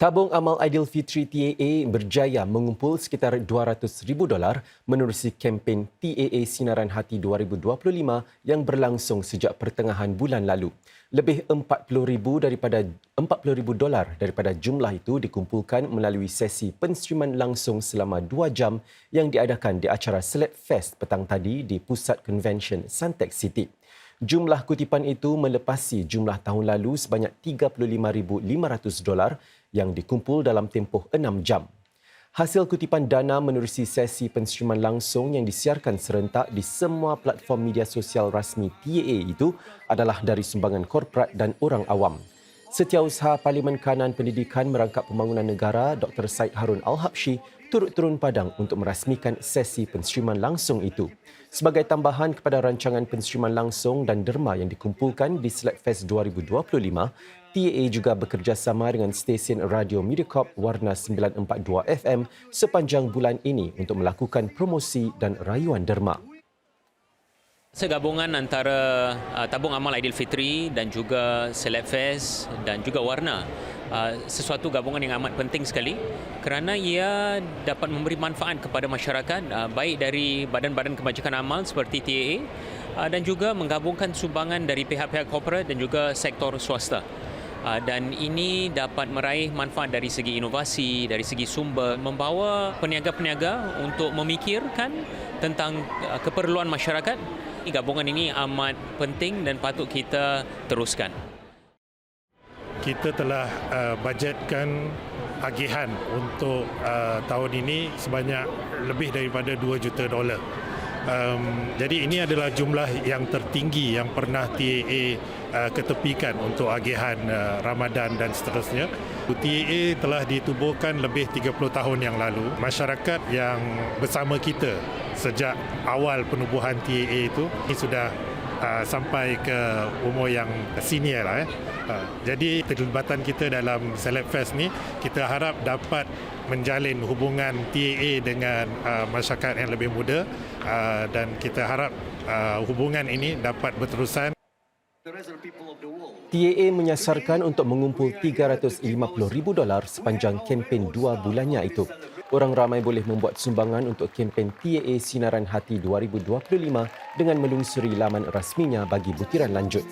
Tabung amal Aidilfitri TAA berjaya mengumpul sekitar 200,000 dolar menerusi kempen TAA Sinaran Hati 2025 yang berlangsung sejak pertengahan bulan lalu. Lebih 40,000 daripada 40,000 dolar daripada jumlah itu dikumpulkan melalui sesi penstriman langsung selama 2 jam yang diadakan di acara Select Fest petang tadi di Pusat Convention Suntec City. Jumlah kutipan itu melepasi jumlah tahun lalu sebanyak 35,500 dolar yang dikumpul dalam tempoh enam jam. Hasil kutipan dana menerusi sesi penstriman langsung yang disiarkan serentak di semua platform media sosial rasmi TAA itu adalah dari sumbangan korporat dan orang awam. Setiausaha Parlimen Kanan Pendidikan Merangkap Pembangunan Negara Dr. Said Harun Al-Habsyi turut turun padang untuk merasmikan sesi penstriman langsung itu. Sebagai tambahan kepada rancangan penstriman langsung dan derma yang dikumpulkan di Select 2025, TAA juga bekerjasama dengan stesen radio Mediacorp Warna 942 FM sepanjang bulan ini untuk melakukan promosi dan rayuan derma. Segabungan antara uh, Tabung Amal Aidilfitri dan juga Select Fest dan juga Warna uh, sesuatu gabungan yang amat penting sekali kerana ia dapat memberi manfaat kepada masyarakat uh, baik dari badan-badan kebajikan amal seperti TAA uh, dan juga menggabungkan sumbangan dari pihak-pihak korporat dan juga sektor swasta. Uh, dan ini dapat meraih manfaat dari segi inovasi, dari segi sumber, membawa peniaga-peniaga untuk memikirkan tentang uh, keperluan masyarakat gabungan ini amat penting dan patut kita teruskan. Kita telah uh, bajetkan agihan untuk uh, tahun ini sebanyak lebih daripada 2 juta dolar. Um, jadi ini adalah jumlah yang tertinggi yang pernah TAA uh, ketepikan untuk agihan uh, Ramadan dan seterusnya. TAA telah ditubuhkan lebih 30 tahun yang lalu. Masyarakat yang bersama kita sejak awal penubuhan TAA itu ini sudah uh, sampai ke umur yang senior lah. Eh. Uh, jadi terlibatan kita dalam Select Fest ni kita harap dapat menjalin hubungan TAA dengan uh, masyarakat yang lebih muda uh, dan kita harap uh, hubungan ini dapat berterusan. TAA menyasarkan untuk mengumpul 350,000 dolar sepanjang kempen dua bulannya itu. Orang ramai boleh membuat sumbangan untuk kempen TAA Sinaran Hati 2025 dengan melungsuri laman rasminya bagi butiran lanjut.